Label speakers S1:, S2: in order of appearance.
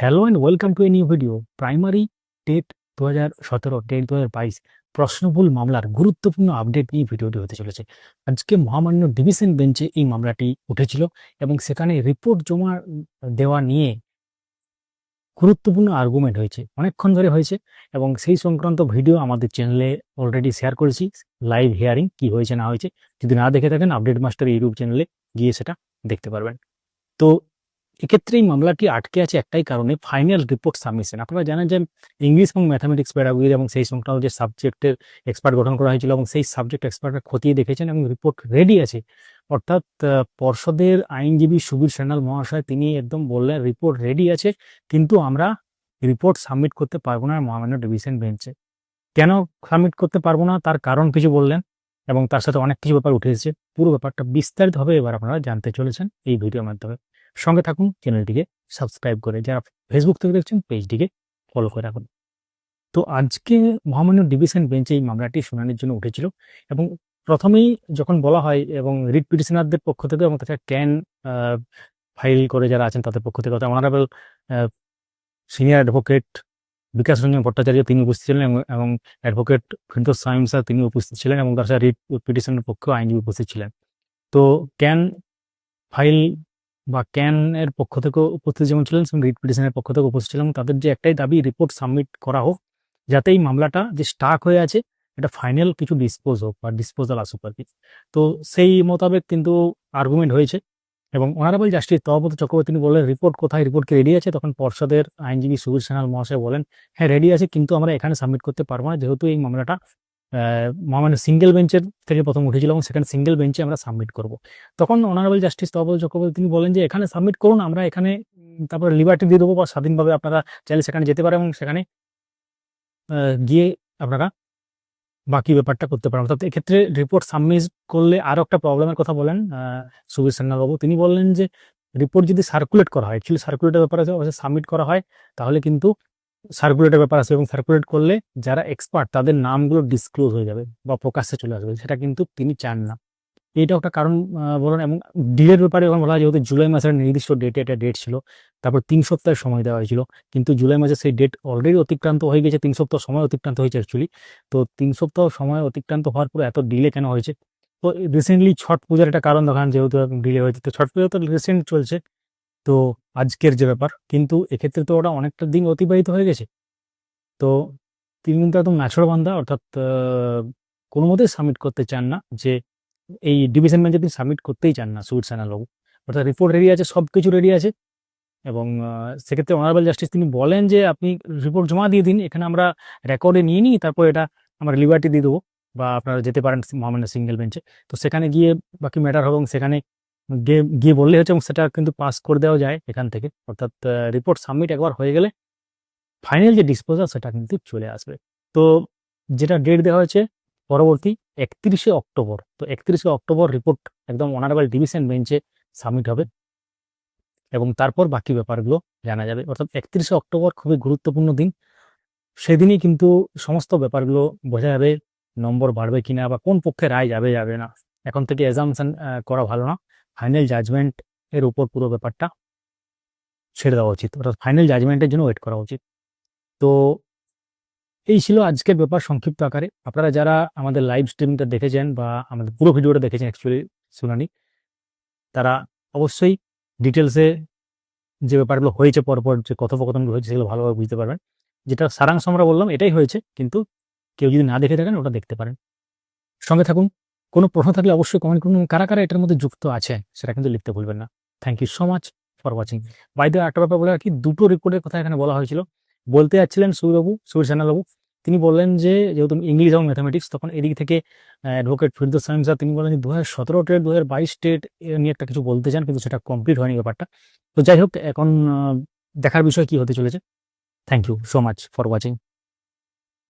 S1: Hello and welcome to a new video primary TET দু হাজার সতেরো টেট দু হাজার বাইশ প্রশ্নভুল মামলার গুরুত্বপূর্ণ আপডেট নিয়ে ভিডিওটি হতে চলেছে। আজকে মহামান্য ডিভিশন বেঞ্চে এই মামলাটি উঠেছিল এবং সেখানে রিপোর্ট জমা দেওয়া নিয়ে গুরুত্বপূর্ণ আর্গুমেন্ট হয়েছে। অনেকক্ষণ ধরে হয়েছে এবং সেই সংক্রান্ত ভিডিও আমাদের চ্যানেলে অলরেডি শেয়ার করেছি। লাইভ হিয়ারিং কি হয়েছে না হয়েছে, যদি না দেখে থাকেন আপডেট মাস্টার ইউটিউব চ্যানেলে গিয়ে সেটা দেখতে পারবেন। তো এক্ষেত্রে এই মামলাটি আটকে আছে একটাই কারণে ফাইনাল রিপোর্ট সাবমিশন আপনারা জানেন যে ইংলিশ এবং ম্যাথামেটিক্স প্যারাগুইড এবং সেই সংক্রান্ত যে সাবজেক্টের এক্সপার্ট গঠন করা হয়েছিল এবং সেই সাবজেক্ট এক্সপার্টরা খতিয়ে দেখেছেন এবং রিপোর্ট রেডি আছে। অর্থাৎ পর্ষদের আইনজীবী সুবীর সেনাল মহাশয় তিনি একদম বললেন রিপোর্ট রেডি আছে, কিন্তু আমরা রিপোর্ট সাবমিট করতে পারব না মহামান্য ডিভিশন বেঞ্চে কেন সাবমিট করতে পারব না? তার কারণ কিছু বললেন এবং তার সাথে অনেক কিছু ব্যাপার উঠে এসেছে। পুরো ব্যাপারটা বিস্তারিতভাবে এবার আপনারা জানতে চলেছেন এই ভিডিওর মাধ্যমে। সঙ্গে থাকুন, চ্যানেলটিকে সাবস্ক্রাইব করে, যারা ফেসবুক থেকে দেখছেন, পেজটিকে ফলো করে রাখুন। তো আজকে মহামান্য ডিভিশন বেঞ্চে এই মামলাটি শুনানির জন্য উঠেছিল এবং প্রথমেই যখন বলা হয় এবং রিট পিটিশনারদের পক্ষ থেকে এবং তাছাড়া ক্যান ফাইল করে যারা আছেন তাদের পক্ষ থেকে honourable senior advocate Bikash Ranjan Bhattacharya তিনি উপস্থিত ছিলেন এবং- অ্যাডভোকেট ফিরদোস সাইম স্যার তিনি উপস্থিত ছিলেন এবং তার সাথে রিট পিটিশনের পক্ষেও আইনজীবী উপস্থিত ছিলেন। তো ক্যান ফাইল বা ক্যান এর পক্ষ থেকেও উপস্থিত যেমন ছিলেন সেমন রিট পিটিশনের পক্ষ থেকে উপস্থিত ছিলেন। তাদের যে একটাই দাবি রিপোর্ট সাবমিট করা হোক, যাতে এই মামলাটা যে স্টাক হয়ে আছে, এটা ফাইনাল কিছু ডিসপোজ হোক বা ডিসপোজাল আসুক আর কি। তো সেই মোতাবেক কিন্তু আর্গুমেন্ট হয়েছে এবং অনারেবল জাস্টিস তহপত চক্রবর্তী তিনি বললেন রিপোর্ট কোথায়? রিপোর্ট কি রেডি আছে? তখন পর্ষদের আইনজীবী সুবীর সেনাল মহাশয় বলেন হ্যাঁ রেডি আছে, কিন্তু আমরা এখানে সাবমিট করতে পারব না, যেহেতু এই মামলাটা মানে সিঙ্গেল বেঞ্চের থেকে প্রথম উঠেছিল এবং সেখানে সিঙ্গেল বেঞ্চে আমরা সাবমিট করব। তখন অনারেবল জাস্টিস তহপত চক্রবর্তী তিনি বলেন যে, এখানে সাবমিট করুন, আমরা এখানে তারপরে লিবার্টি দিয়ে দেবো বা স্বাধীনভাবে আপনারা চাইলে সেখানে যেতে পারেন এবং সেখানে গিয়ে আপনারা বাকি ব্যাপারটা করতে পারেন। অর্থাৎ এক্ষেত্রে রিপোর্ট সাবমিট করলে আরও একটা প্রবলেমের কথা বলেন সুবীর বাবু তিনি বললেন যে রিপোর্ট যদি সার্কুলেট করা হয় অ্যাকচুয়ালি সার্কুলেটের ব্যাপারে সাবমিট করা হয়, তাহলে কিন্তু সার্কুলেটের ব্যাপার আছে এবং সার্কুলেট করলে যারা এক্সপার্ট তাদের নামগুলো ডিসক্লোজ হয়ে যাবে বা প্রকাশ্যে চলে আসবে। সেটা কিন্তু তিনি চান না। এইটাও একটা কারণ বলুন, এবং ডিলের ব্যাপারে এখন বলা হয়, যেহেতু জুলাই মাসের নির্দিষ্ট ডেটে একটা ডেট ছিল, তারপর তিন সপ্তাহের সময় দেওয়া হয়েছিল, কিন্তু জুলাই মাসে সেই ডেট অলরেডি অতিক্রান্ত হয়ে গেছে, তিন সপ্তাহ সময় অতিক্রান্ত হয়েছে অ্যাকচুয়ালি তো তিন সপ্তাহ সময় অতিক্রান্ত হওয়ার পরে এত ডিলে কেন হয়েছে? তো রিসেন্টলি ছট পূজার একটা কারণ দেখান, যেহেতু ডিলে হয়েছে। তো ছট পূজা তো রিসেন্ট চলছে। তো আজকের যে ব্যাপার, কিন্তু এক্ষেত্রে তো ওটা অনেকটা দিন অতিবাহিত হয়ে গেছে। তো তিনি কিন্তু একদম ন্যাচুরাল বান্ধা অর্থাৎ কোনো মতেই সাবমিট করতে চান না যে এই ডিভিশন বেঞ্চে তিনি সাবমিট করতেই চান না সুইট বাবু। অর্থাৎ রিপোর্ট রেডি আছে সব কিছু রেডি আছে। এবং সেক্ষেত্রে অনারেবল জাস্টিস তিনি বলেন যে আপনি রিপোর্ট জমা দিয়ে দিন, এখানে আমরা রেকর্ডে নিয়ে নিই, তারপর এটা আমরা লিবার্টি দিয়ে দেবো। বা আপনারা যেতে পারেন মহামান্য সিঙ্গেল বেঞ্চে তো সেখানে গিয়ে বাকি ম্যাটার হবে এবং সেখানে গিয়ে বললে হচ্ছে এবং সেটা কিন্তু পাস করে দেওয়া যায় এখান থেকে। অর্থাৎ রিপোর্ট সাবমিট একবার হয়ে গেলে ফাইনাল যে ডিসপোজাল সেটা কিন্তু চলে আসবে। তো যেটা ডেট দেওয়া হয়েছে পরবর্তী একত্রিশে অক্টোবর। তো একত্রিশে অক্টোবর রিপোর্ট একদম অনারেবল ডিভিশন বেঞ্চে সাবমিট হবে এবং তারপর বাকি ব্যাপারগুলো জানা যাবে। অর্থাৎ একত্রিশে অক্টোবর খুবই গুরুত্বপূর্ণ দিন। সেদিনই কিন্তু সমস্ত ব্যাপারগুলো বোঝা যাবে, নম্বর বাড়বে কিনা বা কোন পক্ষে রায় যাবে যাবে না। এখন থেকে এজামশন করা ভালো না। ফাইনাল জাজমেন্ট এর উপর পুরো ব্যাপারটা ছেড়ে দেওয়া উচিত। অর্থাৎ ফাইনাল জাজমেন্টের জন্য ওয়েট করা উচিত। তো এই ছিল আজকের ব্যাপার সংক্ষিপ্ত আকারে। আপনারা যারা আমাদের লাইভ স্ট্রিমটা দেখেছেন বা আমাদের পুরো ভিডিওটা দেখেছেন অ্যাকচুয়ালি শুনানি, তারা অবশ্যই ডিটেলসে যে ব্যাপারগুলো হয়েছে পরপর, যে কথোপকথনগুলো হয়েছে সেগুলো ভালোভাবে বুঝতে পারবেন। যেটা সারাংশ আমরা বললাম এটাই হয়েছে, কিন্তু কেউ যদি না দেখে থাকেন, ওটা দেখতে পারেন। সঙ্গে থাকুন। কোনো প্রশ্ন থাকলে অবশ্যই কমেন্ট করুন কারা কারা এটার মধ্যে যুক্ত আছে সেটা কিন্তু লিখতে ভুলবেন না। Thank you so much for watching বাইদে একটা ব্যাপার বলে রাখি, দুটো রিপোর্টের কথা এখানে বলা হয়েছিল। বলতে যাচ্ছিলেন সুরবাবু সুর বাবু। তিনি বললেন যে, যেহেতু ইংলিশ এবং ম্যাথামেটিক্স তখন এদিক থেকে অ্যাডভোকেট ফিরদোস সাইম স্যার, তিনি বলেন যে দু হাজার সতেরো টেট দু হাজার বাইশ টেট নিয়ে একটা কিছু বলতে চান, কিন্তু সেটা কমপ্লিট হয়নি ব্যাপারটা। তো যাই হোক, এখন দেখার বিষয় কি হতে চলেছে। Thank you so much for watching